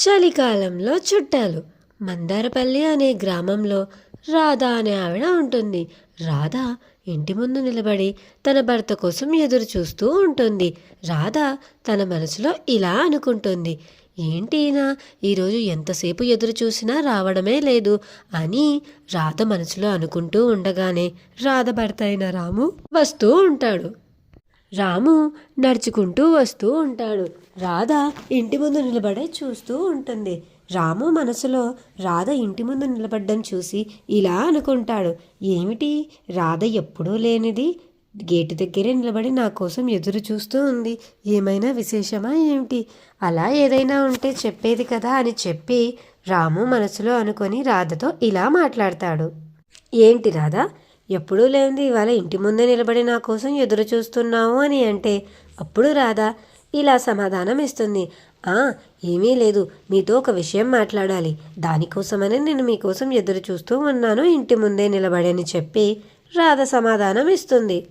చలికాలంలో చుట్టాలు. మందారపల్లి అనే గ్రామంలో రాధ అనే ఆవిడ ఉంటుంది. రాధ ఇంటి ముందు నిలబడి తన భర్త కోసం ఎదురు చూస్తూ ఉంటుంది. రాధ తన మనసులో ఇలా అనుకుంటుంది. ఏంటి ఈరోజు ఎంతసేపు ఎదురు చూసినా రావడమే లేదు అని రాధ మనసులో అనుకుంటూ ఉండగానే రాధ భర్త అయిన రాము వస్తూ ఉంటాడు. రాము నడుచుకుంటూ వస్తూ ఉంటాడు. రాధ ఇంటి ముందు నిలబడే చూస్తూ ఉంటుంది. రాము మనసులో రాధ ఇంటి ముందు నిలబడ్డం చూసి ఇలా అనుకుంటాడు. ఏమిటి? రాధ ఎప్పుడూ లేనిది. గేటు దగ్గరే నిలబడి నా కోసం ఎదురు చూస్తూ ఉంది. ఏమైనా విశేషమా ఏమిటి? అలా ఏదైనా ఉంటే చెప్పేది కదా అని చెప్పి రాము మనసులో అనుకొని రాధతో ఇలా మాట్లాడతాడు. ఏంటి రాధా? ఎప్పుడూ లేనిది ఇవాళ ఇంటి ముందే నిలబడి నా కోసం ఎదురు చూస్తున్నావు అని అంటే అప్పుడు రాధా ఇలా సమాధానం ఇస్తుంది. ఆ ఏమీ లేదు. మీతో ఒక విషయం మాట్లాడాలి. దానికోసమనే నేను మీకోసం ఎదురు చూస్తూ ఉన్నాను ఇంటి ముందే నిలబడని చెప్పి రాధ సమాధానం ఇస్తుంది.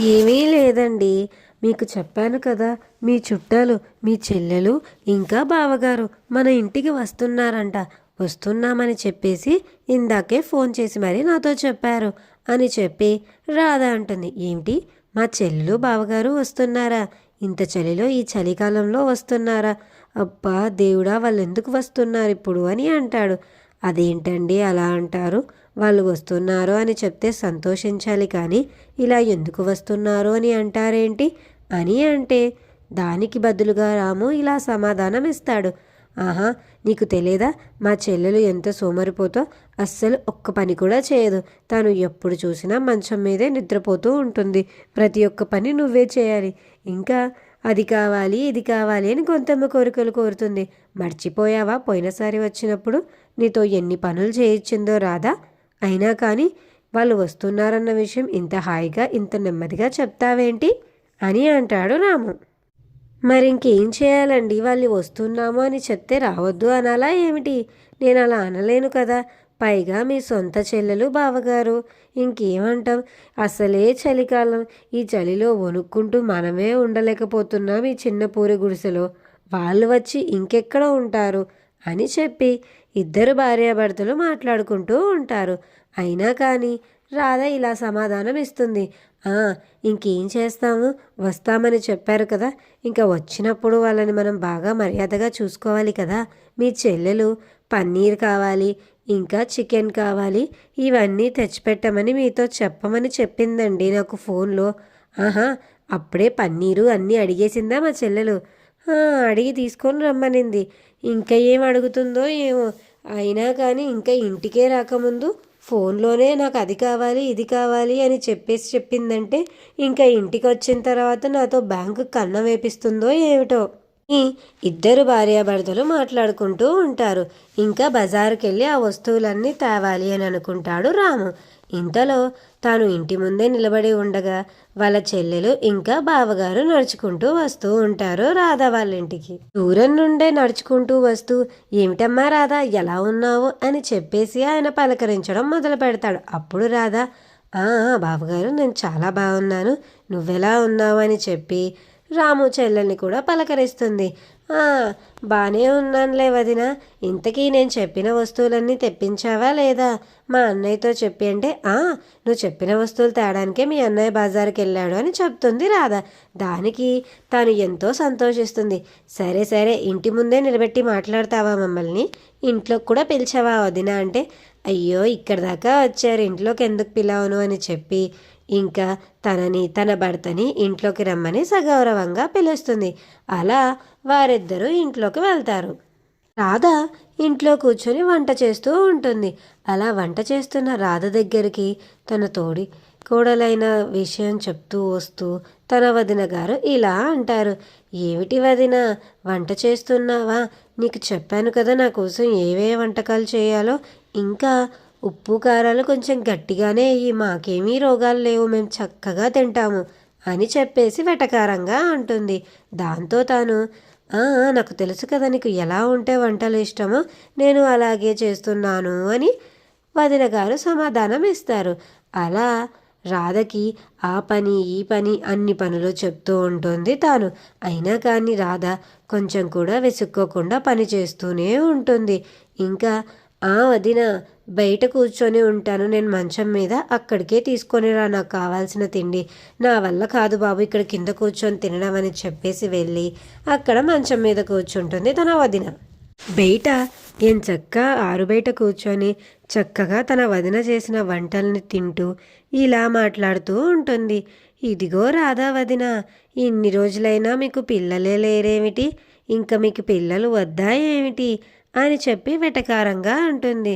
ఏమీ లేదండి. మీకు చెప్పాను కదా మీ చుట్టాలు మీ చెల్లెలు ఇంకా బావగారు మన ఇంటికి వస్తున్నారంట. వస్తున్నామని చెప్పేసి ఇందాకే ఫోన్ చేసి మరీ నాతో చెప్పారు. అని చెప్పి రాధ అంటుంది. ఏమిటి? మా చెల్లెలు బావగారు వస్తున్నారా? ఇంత చలిలో ఈ చలికాలంలో వస్తున్నారా? అబ్బా దేవుడా వాళ్ళు ఎందుకు వస్తున్నారు ఇప్పుడు అని అంటాడు. అదేంటండి అలా అంటారు? వాళ్ళు వస్తున్నారు అని చెప్తే సంతోషించాలి కానీ ఇలా ఎందుకు వస్తున్నారు అని అంటారేంటి? అని అంటే దానికి బదులుగా రాము ఇలా సమాధానం ఇస్తాడు. ఆహా నీకు తెలియదా మా చెల్లెలు ఎంత సోమరిపోతో అస్సలు ఒక్క పని కూడా చేయదు. తను ఎప్పుడు చూసినా మంచం మీదే నిద్రపోతూ ఉంటుంది. ప్రతి ఒక్క పని నువ్వే చేయాలి. ఇంకా అది కావాలి ఇది కావాలి అని కొంతమ్మ కోరికలు కోరుతుంది. మర్చిపోయావా? పోయినసారి వచ్చినప్పుడు నీతో ఎన్ని పనులు చేయించిందో రాదా అయినా కానీ వాళ్ళు వస్తున్నారన్న విషయం ఇంత హాయిగా ఇంత నెమ్మదిగా చెప్తావేంటి? అని అంటాడు రాము. మరి ఇంకేం చేయాలండి? వాళ్ళు వస్తున్నాము అని చెప్తే రావద్దు అనాలా ఏమిటి? నేను అలా అనలేను కదా. పైగా మీ సొంత చెల్లెలు బావగారు. ఇంకేమంటాం? అసలే చలికాలం. ఈ చలిలో వణుక్కుంటూ మనమే ఉండలేకపోతున్నాం ఈ చిన్న పూరి గుడిసెలో. వాళ్ళు వచ్చి ఇంకెక్కడ ఉంటారు? అని చెప్పి ఇద్దరు భార్యాభర్తలు మాట్లాడుకుంటూ ఉంటారు. అయినా కానీ రాధ ఇలా సమాధానం ఇస్తుంది. "ఆ, ఇంకేం చేస్తాము? వస్తామని చెప్పారు కదా. ఇంకా వచ్చినప్పుడు వాళ్ళని మనం బాగా మర్యాదగా చూసుకోవాలి కదా. మీ చెల్లెలు పన్నీర్ కావాలి ఇంకా చికెన్ కావాలి ఇవన్నీ తెచ్చిపెట్టమని మీతో చెప్పమని చెప్పిందండి నాకు ఫోన్లో. ఆహా అప్పుడే పన్నీరు అన్నీ అడిగేసిందా మా చెల్లెలు? అడిగి తీసుకొని రమ్మనింది. ఇంకా ఏం అడుగుతుందో ఏమో. అయినా కానీ ఇంకా ఇంటికే రాకముందు ఫోన్లోనే నాకు అది కావాలి ఇది కావాలి అని చెప్పేసి చెప్పిందంటే ఇంకా ఇంటికి వచ్చిన తర్వాత నాతో బ్యాంకు కన్న వేపిస్తుందో ఏమిటో. ఈ ఇద్దరు భార్యాభర్తలు మాట్లాడుకుంటూ ఉంటారు. ఇంకా బజారుకెళ్ళి ఆ వస్తువులన్నీ తేవాలి అని అనుకుంటాడు రాము. ఇంతలో తాను ఇంటి ముందే నిలబడి ఉండగా వాళ్ళ చెల్లెలు ఇంకా బావగారు నడుచుకుంటూ వస్తూ ఉంటారు రాధా వాళ్ళ ఇంటికి దూరం నుండే నడుచుకుంటూ వస్తూ ఏమిటమ్మా రాధా ఎలా ఉన్నావు? అని చెప్పేసి ఆయన పలకరించడం మొదలు పెడతాడు. అప్పుడు రాధా ఆ, బావగారు నేను చాలా బాగున్నాను. నువ్వెలా ఉన్నావు? అని చెప్పి రాము చెల్లెల్ని కూడా పలకరిస్తుంది. బాగానే బానే ఉన్నానులే వదిన. ఇంతకీ నేను చెప్పిన వస్తువులన్నీ తెప్పించావా లేదా? మా అన్నయ్యతో చెప్పి అంటే "ఆ, నువ్వు చెప్పిన వస్తువులు తేడానికే మీ అన్నయ్య బజార్కి వెళ్ళాడు అని చెప్తుంది రాధ. దానికి తాను ఎంతో సంతోషిస్తుంది. సరే సరే ఇంటి ముందే నిలబెట్టి మాట్లాడతావా మమ్మల్ని? ఇంట్లోకి కూడా పిలిచావా వదిన అంటే అయ్యో ఇక్కడ దాకా వచ్చారు. ఇంట్లోకి ఎందుకు పిలవను అని చెప్పి ఇంకా తనని తన భర్తని ఇంట్లోకి రమ్మని సగౌరవంగా పిలుస్తుంది. అలా వారిద్దరూ ఇంట్లోకి వెళ్తారు. రాధ ఇంట్లో కూర్చొని వంట చేస్తూ ఉంటుంది. అలా వంట చేస్తున్న రాధ దగ్గరికి తన తోడి కోడలైన విషయం చెప్తూ వస్తూ తన వదిన గారు ఇలా అంటారు. ఏమిటి వదిన వంట చేస్తున్నావా? నీకు చెప్పాను కదా నా కోసం ఏవే వంటకాలు చేయాలో. ఇంకా ఉప్పు కారాలు కొంచెం గట్టిగానే అయ్యి మాకేమీ రోగాలు లేవు. మేము చక్కగా తింటాము అని చెప్పేసి వెటకారంగా అంటుంది. దాంతో తాను నాకు తెలుసు కదా నీకు ఎలా ఉంటే వంటలు ఇష్టమో నేను అలాగే చేస్తున్నాను అని వదిన గారు సమాధానం ఇస్తారు. అలా రాధకి ఆ పని ఈ పని అన్ని పనులు చెప్తూ ఉంటుంది తాను. అయినా కానీ రాధ కొంచెం కూడా విసుక్కోకుండా పని చేస్తూనే ఉంటుంది. ఇంకా ఆ వదిన బయట కూర్చొని ఉంటాను. నేను మంచం మీద అక్కడికే తీసుకొని రా నాకు కావాల్సిన తిండి. నా వల్ల కాదు బాబు ఇక్కడ కింద కూర్చొని తినడం అని చెప్పేసి వెళ్ళి అక్కడ మంచం మీద కూర్చుంటుంది తన వదిన. బయట ఏం చక్క ఆరు బయట కూర్చొని చక్కగా తన వదిన చేసిన వంటల్ని తింటూ ఇలా మాట్లాడుతూ ఉంటుంది. ఇదిగో రాధా వదిన ఇన్ని రోజులైనా మీకు పిల్లలే లేరేమిటి? ఇంకా మీకు పిల్లలు వద్దా ఏమిటి? అని చెప్పి వెటకారంగా అంటుంది.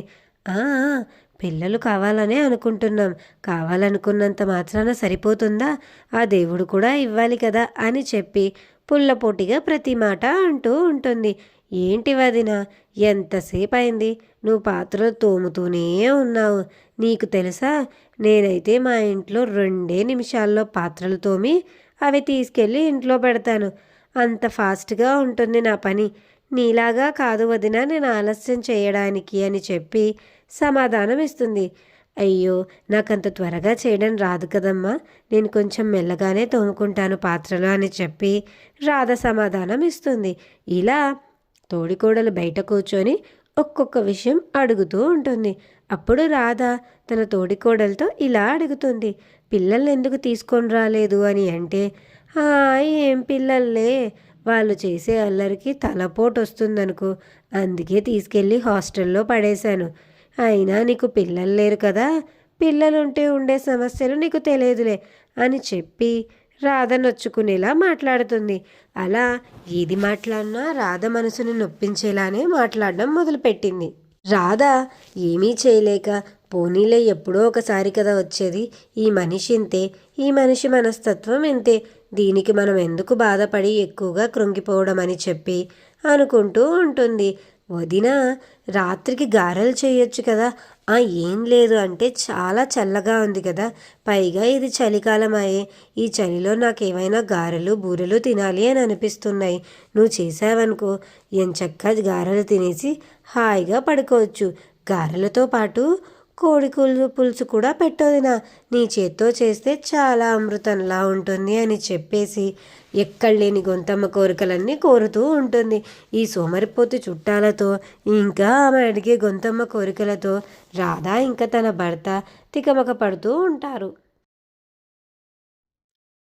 పిల్లలు కావాలనే అనుకుంటున్నాం. కావాలనుకున్నంత మాత్రాన సరిపోతుందా? ఆ దేవుడు కూడా ఇవ్వాలి కదా అని చెప్పి పుల్లపోటిగా ప్రతి మాట అంటూ ఉంటుంది. ఏంటి వదిన ఎంతసేపు అయింది నువ్వు పాత్రలు తోముతూనే ఉన్నావు. నీకు తెలుసా నేనైతే మా ఇంట్లో రెండే నిమిషాల్లో పాత్రలు తోమి అవి తీసుకెళ్ళి ఇంట్లో పెడతాను. అంత ఫాస్ట్గా ఉంటుంది నా పని. నీలాగా కాదు వదిన నేను ఆలస్యం చేయడానికి అని చెప్పి సమాధానం ఇస్తుంది అయ్యో నాకంత త్వరగా చేయడం రాదు కదమ్మా. నేను కొంచెం మెల్లగానే తోముకుంటాను పాత్రలు అని చెప్పి రాధ సమాధానం ఇస్తుంది ఇలా తోడికోడలు బయట కూర్చొని ఒక్కొక్క విషయం అడుగుతూ ఉంటుంది. అప్పుడు రాధ తన తోడికోడలతో ఇలా అడుగుతుంది. పిల్లల్ని ఎందుకు తీసుకొని రాలేదు? అని అంటే ఏం పిల్లల్లే. వాళ్ళు చేసే అల్లరికి తలపోటు వస్తుందనుకో. అందుకే తీసుకెళ్ళి హాస్టల్లో పడేశాను. అయినా నీకు పిల్లలు లేరు కదా పిల్లలుంటే ఉండే సమస్యలు నీకు తెలియదులే అని చెప్పి రాధ నొచ్చుకునేలా మాట్లాడుతుంది. అలా ఏది మాట్లాడినా రాధ మనసుని నొప్పించేలానే మాట్లాడడం మొదలుపెట్టింది. రాధ ఏమీ చేయలేక పోనీలే ఎప్పుడో ఒకసారి కదా వచ్చేది ఈ మనిషి ఇంతే ఈ మనిషి మనస్తత్వం ఇంతే దీనికి మనం ఎందుకు బాధపడి ఎక్కువగా కృంగిపోవడం అని చెప్పి అనుకుంటూ ఉంటుంది. వదిన రాత్రికి గారెలు చేయొచ్చు కదా. ఆ ఏం లేదు అంటే చాలా చల్లగా ఉంది కదా. పైగా ఇది చలికాలం అయ్యే ఈ చలిలో నాకు గారెలు బూరెలు తినాలి అని అనిపిస్తున్నాయి. నువ్వు చేసావనుకో ఎంచక్క గారెలు తినేసి హాయిగా పడుకోవచ్చు. గారెలతో పాటు కోడి పులుసు కూడా పెట్టొదినా. నీ చేత్తో చేస్తే చాలా అమృతంలా ఉంటుంది అని చెప్పేసి ఎక్కడలేని గొంతమ్మ కోరికలన్నీ కోరుతూ ఉంటుంది. ఈ సోమరిపోతు చుట్టాలతో ఇంకా ఆమె అడిగే గొంతమ్మ కోరికలతో రాధా ఇంకా తన భర్త తికమక పడుతూ ఉంటారు.